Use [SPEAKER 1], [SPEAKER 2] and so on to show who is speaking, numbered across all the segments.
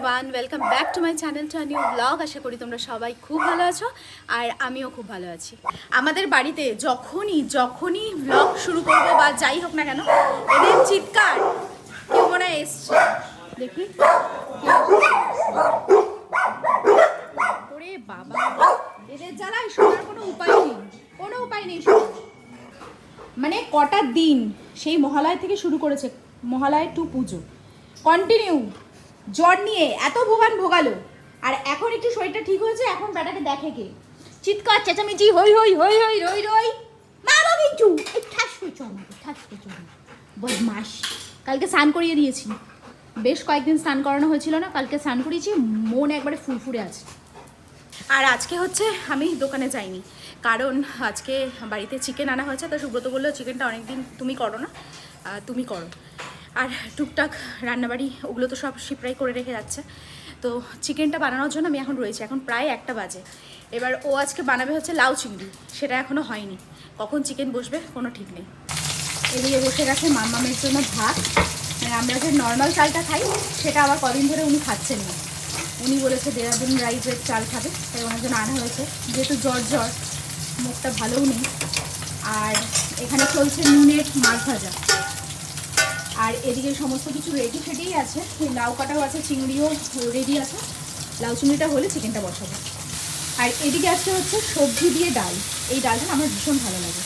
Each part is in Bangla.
[SPEAKER 1] Everyone welcome back to my channel to new blog আশা করি তোমরা সবাই খুব ভালো আছো আর আমিও খুব ভালো আছি। আমাদের বাড়িতে যখনই যখনই ব্লগ শুরু করব বা যাই হোক না কেন, এদের চিৎকার কেউ মনে হয় এসছে। দেখি। ওরে বাবা। এদের জ্বালায় শোনার কোনো উপায় নেই। কোনো উপায় নেই মানে কটা দিন সেই মহালয় থেকে শুরু করেছে মহালয় টু পুজো। কন্টিনিউ জ্বর নিয়ে এত ভোগান ভোগালো। আর এখন একটু শরীরটা ঠিক হয়েছে, এখন ব্যাটাকে দেখে কে? চিৎকার, চেঁচামেচি, হই হই হই হই, রই রই। মামা মিঠু এই ঠাস চল আমাকে ঠাস চল বদমাস কালকে স্নান করিয়ে দিয়েছি। বেশ কয়েকদিন স্নান করানো হয়েছিল না, কালকে স্নান করিয়েছি, মন একবারে ফুরফুরে আছে। আর আজকে হচ্ছে আমি দোকানে যাইনি, কারণ আজকে বাড়িতে চিকেন আনা হয়েছে, তো সুব্রত বলল চিকেনটা অনেকদিন তুমি করো না তুমি করো। আর টুকটাক রান্নাবাড়ি, ওগুলো তো সব সিপ্রাই করে রেখে যাচ্ছে। তো চিকেনটা বানানোর জন্য আমি এখন রয়েছি, এখন প্রায় একটা বাজে। এবার ও আজকে বানাবে হচ্ছে লাউ চিংড়ি, সেটা এখনও হয়নি। কখন চিকেন বসবে কোনো ঠিক নেই। এদিকে বসে গেছে মামামের জন্য ভাত। মানে আমরা যে নর্মাল চালটা খাই, সেটা আবার কদিন ধরে উনি খাচ্ছেন না উনি বলেছে দেরাদুন রাইসের চাল খাবে, তাই ওনার জন্য আনা হয়েছে। যেহেতু জ্বর জ্বর, মুখটা ভালোও নেই। আর এখানে চলছে নুনের মাছ ভাজা। আর এদিকে সমস্ত কিছু রেডি ফেডেই আছে। লাউ কাটাও আছে, চিংড়িও রেডি আছে। লাউ চিংড়িটা হলে চিকেনটা বসাবো। আর এদিকে আছে হচ্ছে সবজি দিয়ে ডাল। এই ডালটা আমার ভীষণ ভালো লাগে।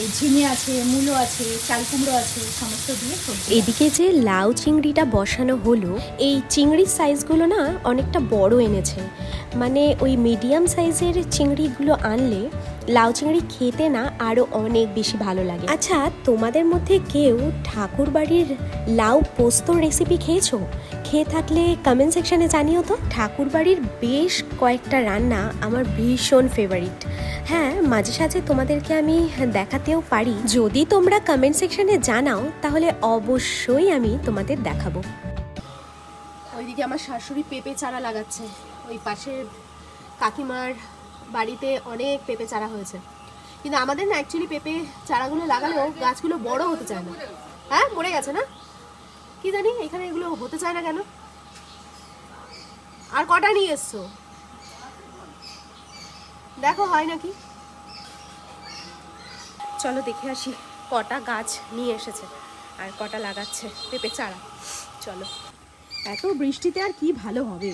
[SPEAKER 1] এই ঝিঙে আছে, মূলো আছে, চাল কুমড়ো আছে, সমস্ত দিয়ে
[SPEAKER 2] এদিকে যে লাউ চিংড়িটা বসানো হলো, এই চিংড়ির সাইজগুলো না অনেকটা বড় এনেছে। মানে ওই মিডিয়াম সাইজের চিংড়িগুলো আনলে লাউ চিংড়ি খেতে না আরও অনেক বেশি ভালো লাগে। আচ্ছা তোমাদের মধ্যে কেউ ঠাকুর বাড়ির লাউ পোস্ত রেসিপি খেয়েছো? খেয়ে থাকলে কমেন্ট সেকশানে জানিও তো। ঠাকুর বাড়ির বেশ কয়েকটা রান্না আমার ভীষণ ফেভারিট হ্যাঁ মাঝে সাঝে তোমাদেরকে আমি দেখাতেও পারি। যদি তোমরা কমেন্ট সেকশানে জানাও, তাহলে অবশ্যই আমি তোমাদের দেখাবো।
[SPEAKER 1] ওইদিকে আমার শাশুড়ি পেঁপে চারা লাগাচ্ছে। ওই পাশের কাকিমার বাড়িতে অনেক পেঁপে চারা হয়েছে। কিন্তু আমাদের না অ্যাকচুয়ালি পেঁপে চারাগুলো লাগালেও গাছগুলো বড় হতে চায় না। হ্যাঁ মরে গেছে না? কি জানি, এখানে এগুলো হতে চায় না কেন? আর কটা নিয়ে এসছো? দেখো, হয় নাকি? চলো দেখে আসি কটা গাছ নিয়ে এসেছে আর কটা লাগাচ্ছে পেঁপে চারা। চলো। এত বৃষ্টিতে আর কি ভালো হবে?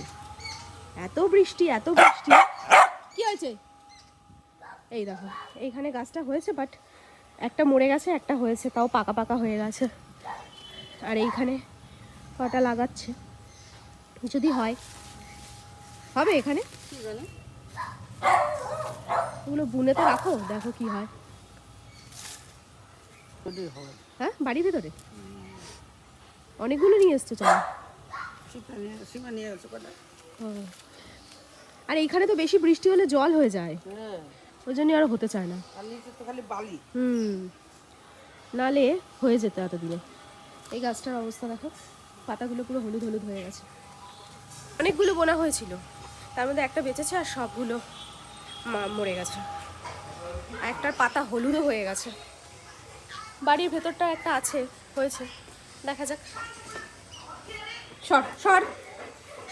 [SPEAKER 1] এত বৃষ্টি এত বৃষ্টি। হয়েছে? এই দেখো এইখানে গাছটা হয়েছে বাট একটা মরে গেছে একটা হয়েছে তাও পাকা পাকা হয়ে গেছে। আর এইখানে কটা লাগাচ্ছে। যদি হয় হবে এখানে? ওগুলো বুনে তো রাখো দেখো কি হয়। হ্যাঁ বাড়ির ভিতরে? অনেকগুলো নিয়ে এসছো চলো। ও। আর এইখানে তো বেশি বৃষ্টি হলে জল হয়ে যায়। ওই জন্য আর হতে চায় না। হুম। নালে হয়ে যেত এতদিনে। এই গাছটার অবস্থা দেখো পাতাগুলো পুরো হলুদ হলুদ হয়ে গেছে। অনেকগুলো বোনা হয়েছিল। তার মধ্যে একটা বেঁচেছে আর সবগুলো মরে গেছে। একটার পাতা হলুদও হয়ে গেছে। বাড়ির ভেতরটা একটা আছে হয়েছে। দেখা যাক। সর সর।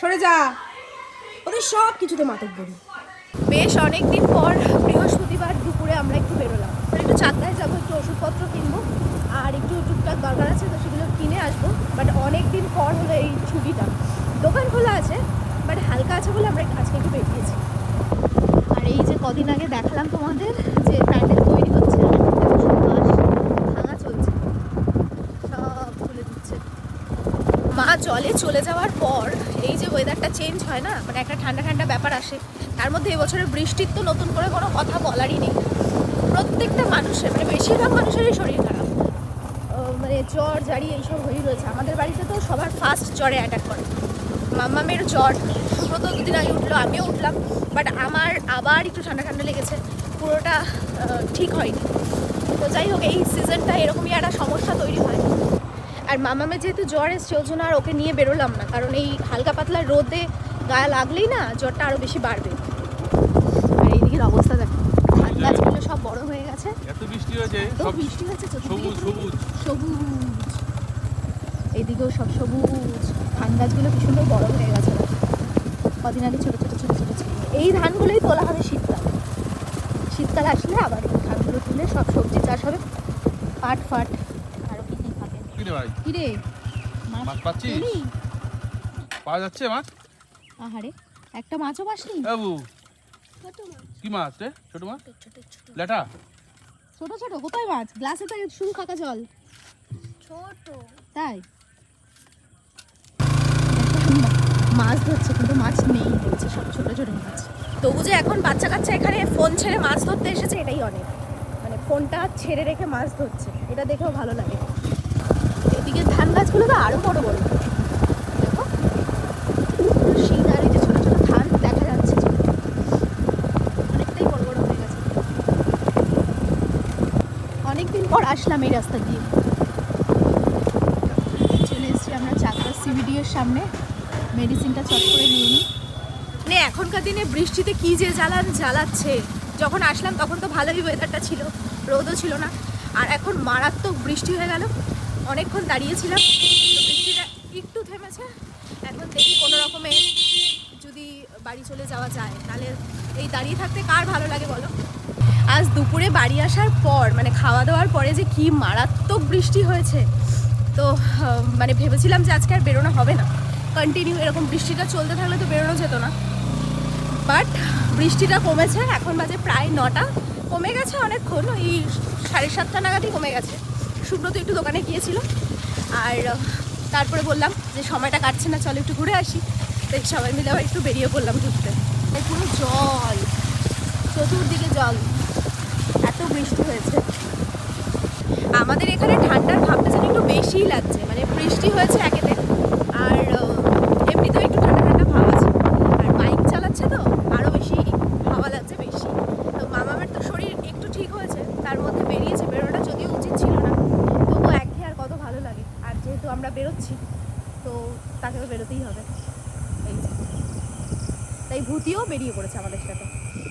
[SPEAKER 1] সরে যা। ওদের সব কিছুতে মাতক বলি। বেশ অনেক দিন পর বৃহস্পতিবার দুপুরে আমরা একটু বেরোলাম। তো একটু চাকদায় যাব, একটু ওষুধপত্র কিনবো, আর একটু টুকটাক দরকার আছে তো সেগুলো কিনে আসব। বাট অনেক দিন পর হলো এই ছুটিটা। দোকান খোলা আছে, বাট হালকা আছে বলে আমরা আজকে একটু বেরিয়েছি। আর এই যে কদিন আগে দেখালাম তোমাদের যে প্যান্ডেল তৈরি হচ্ছে চলছে। সব দিচ্ছে। মা জলে চলে যাওয়ার পর এই যে ওয়েদারটা চেঞ্জ হয় না মানে একটা ঠান্ডা ঠান্ডা ব্যাপার আসে, তার মধ্যে এবছরের বৃষ্টির তো নতুন করে কোনো কথা বলারই নেই। প্রত্যেকটা মানুষের মানে বেশিরভাগ মানুষেরই শরীর খারাপ। মানে জ্বর, জারি এইসব হয়েই রয়েছে। আমাদের বাড়িতে তো সবার ফার্স্ট জ্বরে অ্যাটাক করে। মাম্মামের জ্বর, সুব্রত দুদিন আগে উঠল, আমিও উঠলাম বাট আমার আবার একটু ঠান্ডা ঠান্ডা লেগেছে। পুরোটা ঠিক হয়নি। তো যাই হোক, এই সিজনটা এরকমই একটা সমস্যা তৈরি হয়। আর মামামের যেহেতু জ্বর এসছে ওর জন্য আর ওকে নিয়ে বেরোলাম না। কারণ এই হালকা পাতলা রোদে গায়ে লাগলেই না জ্বরটা আরও বেশি বাড়বে। আর এইদিকের অবস্থা দেখো। ধান গাছগুলো সব বড় হয়ে গেছে।
[SPEAKER 3] এত বৃষ্টি হয়েছে সব
[SPEAKER 1] বৃষ্টি চতুর্দিকে
[SPEAKER 3] সবুজ সবুজ।
[SPEAKER 1] সবুজ। এদিকেও সব সবুজ। ধান গাছগুলো কি সুন্দর বড় হয়ে গেছে। কদিন আগে ছোটো ছোটো ছোটো ছোটো ছিল। এই ধানগুলোই তোলা হবে শীতকাল। শীতকাল আসলে আবার এই ধানগুলো তুলে সব সবজি চাষ হবে। পাট ফাট কী কি
[SPEAKER 3] রে ভাই।
[SPEAKER 1] কিরে?
[SPEAKER 3] মাছ পাচ্ছিস? পাওয়া যাচ্ছে মাছ?
[SPEAKER 1] আহারে একটা মাছও পাসনি?
[SPEAKER 3] বাবু কি মাছ রে? ছোট মাছ? লেটা
[SPEAKER 1] ছোট ছোট। কোথায় মাছ? গ্লাসে তো শুধু কাকা জল
[SPEAKER 2] ছোট।
[SPEAKER 1] তাই? মাছ ধরছে কিন্তু মাছ নেই বলছে সব ছোট ছোট মাছ। তবু যে এখন বাচ্চা কাচ্চা এখানে ফোন ছেড়ে মাছ ধরতে এসেছে এটাই অনেক। মানে ফোনটা ছেড়ে রেখে মাছ ধরছে এটা দেখেও ভালো লাগে। এদিকে ধান গাছগুলো তো আরও বড় বড়। দেখো। যে ছোট ছোট ধান দেখা যাচ্ছে অনেকটাই বড় বড় হয়ে গেছে। অনেকদিন পর আসলাম এই রাস্তা দিয়ে। চলে এসেছি আমরা চাকদা সিবিডি এর সামনে। মেডিসিনটা চট করে নিয়ে নিই। মানে এখনকার দিনে বৃষ্টিতে কি যে জ্বালান জ্বালাচ্ছে। যখন আসলাম তখন তো ভালোই ওয়েদারটা ছিল, রোদও ছিল না। আর এখন মারাত্মক বৃষ্টি হয়ে গেল। অনেকক্ষণ দাঁড়িয়েছিলাম। বৃষ্টিটা একটু থেমেছে। এখন দেখি কোনো রকমে যদি বাড়ি চলে যাওয়া যায়, তাহলে এই দাঁড়িয়ে থাকতে কার ভালো লাগে বলো? আজ দুপুরে বাড়ি আসার পর মানে খাওয়া দাওয়ার পরে যে কি মারাত্মক বৃষ্টি হয়েছে, তো মানে ভেবেছিলাম যে আজকে আর বেরোনো হবে না। কন্টিনিউ এরকম বৃষ্টিটা চলতে থাকলে তো বেরোনো যেত না। বাট বৃষ্টিটা কমেছে, এখন বাজে প্রায় নটা। কমে গেছে অনেকক্ষণ, ওই সাড়ে সাতটা নাগাদই কমে গেছে। সুব্রত একটু দোকানে গিয়েছিল। আর তারপরে বললাম যে সময়টা কাটছে না, চলো একটু ঘুরে আসি। তাই সবাই মিলে আবার একটু বেরিয়ে পড়লাম ঘুরতে। পুরো জল, চতুর্দিকে জল। এত বৃষ্টি হয়েছে। আমাদের এখানে ঠান্ডার ভাবটা যেন একটু বেশিই লাগছে। মানে বৃষ্টি হয়েছে একেতে আর আহ, এমনিতেও একটু ঠান্ডা ঠান্ডা ভাব আছে আর বাইক চালাচ্ছে তো আরও বেশি হাওয়া লাগছে বেশি তো মামামের তো শরীর একটু ঠিক হয়েছে তার মধ্যে বেরিয়েছে বেরোটা যদিও উচিত ছিল না তবু একঘেয়ে আর কত ভালো লাগে আর যেহেতু আমরা বেরোচ্ছি, তো তাকে তো বেরোতেই হবে। তাই ভূতিও বেরিয়ে পড়েছে আমাদের সাথে।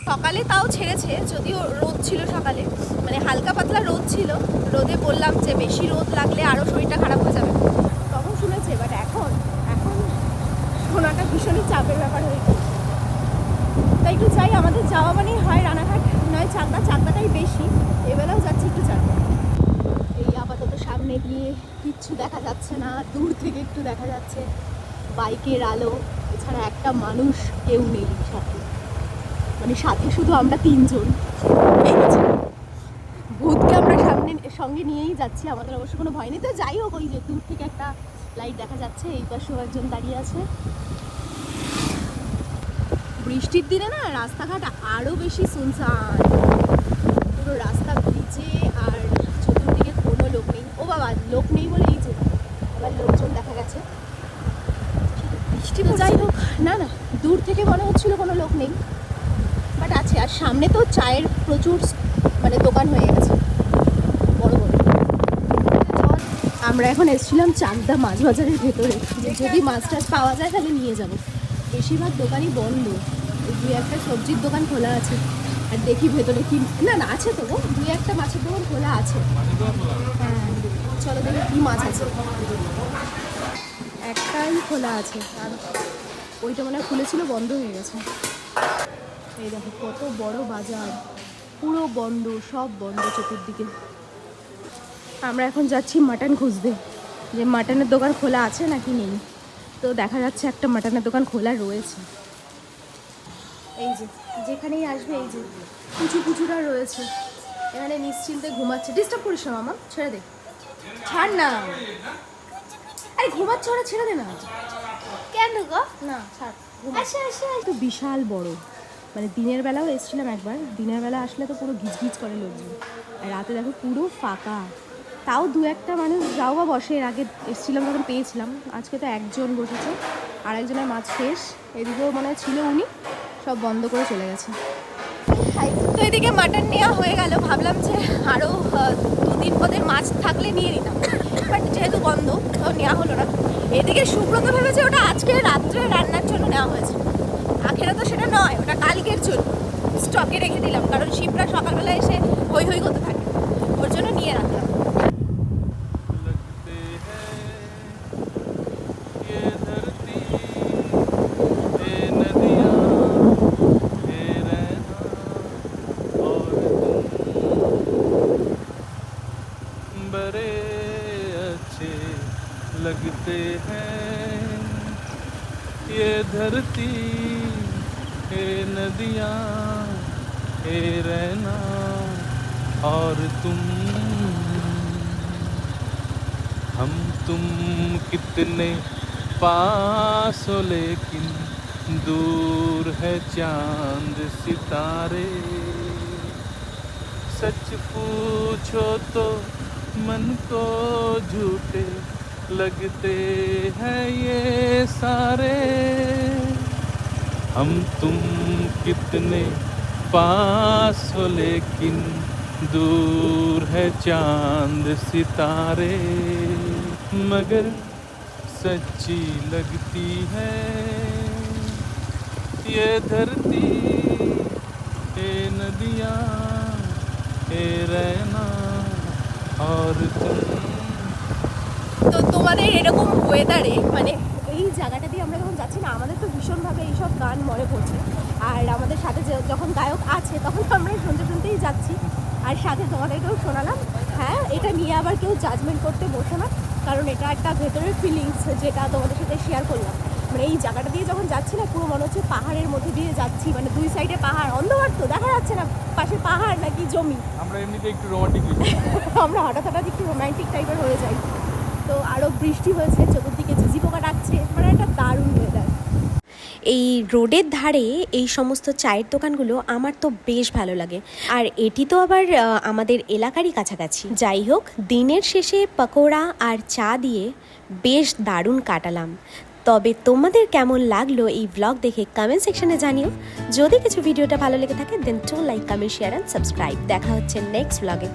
[SPEAKER 1] সকালে তাও ছেড়েছে, যদিও রোদ ছিল সকালে। মানে হালকা পাতলা রোদ ছিল। রোদে বললাম যে বেশি রোদ লাগলে আরও শরীরটা খারাপ হয়ে যাবে। তখন শুনেছে বাট এখন এখন শোনাটা ভীষণই চাপের ব্যাপার হয়ে গেছে। তাই একটু চাই, আমাদের যাওয়া মানেই হয় রানাঘাট, নয় চাকদা, চাকদাটাই বেশি। এবেলাও যাচ্ছি একটু চাকদা। এই আপাতত সামনে গিয়ে কিচ্ছু দেখা যাচ্ছে না, দূর থেকে একটু দেখা যাচ্ছে। বাইকের আলো, এছাড়া একটা মানুষ কেউ নেই সাথে। মানে সাথে শুধু আমরা তিনজন। ভূতকে আমরা সামনে, সঙ্গে নিয়েই যাচ্ছি, আমাদের অবশ্য কোনো ভয় নেই। তো যাই হোক, ওই যে দূর থেকে একটা লাইট দেখা যাচ্ছে, এই পাশেও একজন দাঁড়িয়ে আছে। বৃষ্টির দিনে না, রাস্তাঘাট আরও বেশি সুনসান। পুরো রাস্তা ভিজে, আর চতুর্দিকে কোনো লোক নেই। ও বাবা, লোক নেই বলে লোকজন দেখা গেছে। বৃষ্টি যাই হোক, না না, দূর থেকে মনে হচ্ছিল কোনো লোক নেই। বাট আছে, আর সামনে তো চায়ের প্রচুর মানে দোকান হয়ে গেছে। বড় বড়। আমরা এখন এসেছিলাম চাকদা মাছ বাজারের ভেতরে। যে যদি মাছ টাছ পাওয়া যায় তাহলে নিয়ে যাব। বেশিরভাগ দোকানই বন্ধ। দুই একটা সবজির দোকান খোলা আছে। আর দেখি ভেতরে কি, না না, আছে তো দুই একটা মাছের দোকান খোলা আছে। হ্যাঁ। চলো দেখি কি মাছ আছে? একটাই খোলা আছে। আর ওইটা মনে খুলেছিল বন্ধ হয়ে গেছে। এই দেখো কত বড় বাজার। পুরো বন্ধ সব বন্ধ চতুর্দিকে। আমরা এখন যাচ্ছি মাটন খুঁজতে। যে মাটনের দোকান খোলা আছে নাকি নেই? তো দেখা যাচ্ছে একটা মাটনের দোকান খোলা রয়েছে। এই যে যেখানেই আসবে এই যে কুচু কুচুরা রয়েছে। এখানে নিশ্চিন্তে ঘুমাচ্ছে। ডিস্টার্ব করিস না মামা। ছেড়ে দে। ছাড় না আরে ঘুমাচ্ছে ওরা ছেড়ে দে না।
[SPEAKER 2] কেন গো?
[SPEAKER 1] না ছাড় আসে আসে তো বিশাল বড়। মানে দিনের বেলাও এসেছিলাম একবার। দিনের বেলা আসলে তো পুরো গিজগিজ করে লোকজন। আর রাতে দেখো পুরো ফাঁকা। তাও দু একটা মানুষ যাও বা বসে। এর আগে এসেছিলাম তখন পেয়েছিলাম। আজকে তো একজন বসেছে। আর একজনের মাছ শেষ। এদিকেও মনে ছিল উনি। সব বন্ধ করে চলে গেছে। তো এদিকে মাটন নেওয়া হয়ে গেল। ভাবলাম যে আরও দুদিন পদের মাছ থাকলে নিয়ে নিতাম। বাট যেহেতু বন্ধ তো নেওয়া হলো না। এদিকে সুব্রত ভেবেছে ওটা আজকে রাত্রে রান্নার জন্য নেওয়া হয়েছে। আখেরা তো সেটা নয়, ওটা কালকের জন্য। স্টকে রেখে দিলাম, কারণ শিবরা সকালবেলা এসে হই হই করতে থাকে। ওর জন্য
[SPEAKER 3] ये नदियाँ ये रहना और तुम। हम तुम कितने पास हो लेकिन दूर है चाँद सितारे। सच पूछो तो मन को झूठे लगते हैं ये सारे। हम तुम कितने पास हो लेकिन दूर है चांद सितारे मगर सच्ची लगती है ये धरती ये नदियाँ ये रहना और तुम
[SPEAKER 1] তো তোমাদের এরকম ওয়েদারে মানে এই জায়গাটা দিয়ে আমরা যখন যাচ্ছি না আমাদের তো ভীষণভাবে এইসব গান মনে পড়ছে। আর আমাদের সাথে যখন গায়ক আছে তখন তো আমরা শুনতে শুনতেই যাচ্ছি। আর সাথে তোমাদেরকেও শোনালাম। হ্যাঁ এটা নিয়ে আবার কেউ জাজমেন্ট করতে বসে না। কারণ এটা একটা ভেতরের ফিলিংস যেটা তোমাদের সাথে শেয়ার করলাম। মানে এই জায়গাটা দিয়ে যখন যাচ্ছি না পুরো মনে হচ্ছে পাহাড়ের মধ্যে দিয়ে যাচ্ছি। মানে দুই সাইডে পাহাড়। অন্ধকার তো দেখা যাচ্ছে না। পাশে পাহাড় নাকি জমি।
[SPEAKER 3] আমরা এমনিতে একটু রোমান্টিক
[SPEAKER 1] আমরা হঠাৎ হঠাৎ একটু রোমান্টিক টাইপের হয়ে যাই। তো আরও বৃষ্টি হয়েছে চতুর্দিকে ডাকছে মানে একটা দারুণ ওয়েদার
[SPEAKER 2] এই রোডের ধারে এই সমস্ত চায়ের দোকানগুলো আমার তো বেশ ভালো লাগে। আর এটি তো আবার আমাদের এলাকারই কাছাকাছি। যাই হোক, দিনের শেষে পকোড়া আর চা দিয়ে বেশ দারুণ কাটালাম। তবে তোমাদের কেমন লাগল এই ব্লগ দেখে কমেন্ট সেকশনে জানিও। যদি কিছু ভিডিওটা ভালো লেগে থাকে then to like comment share and subscribe দেখা হচ্ছে নেক্সট ব্লগে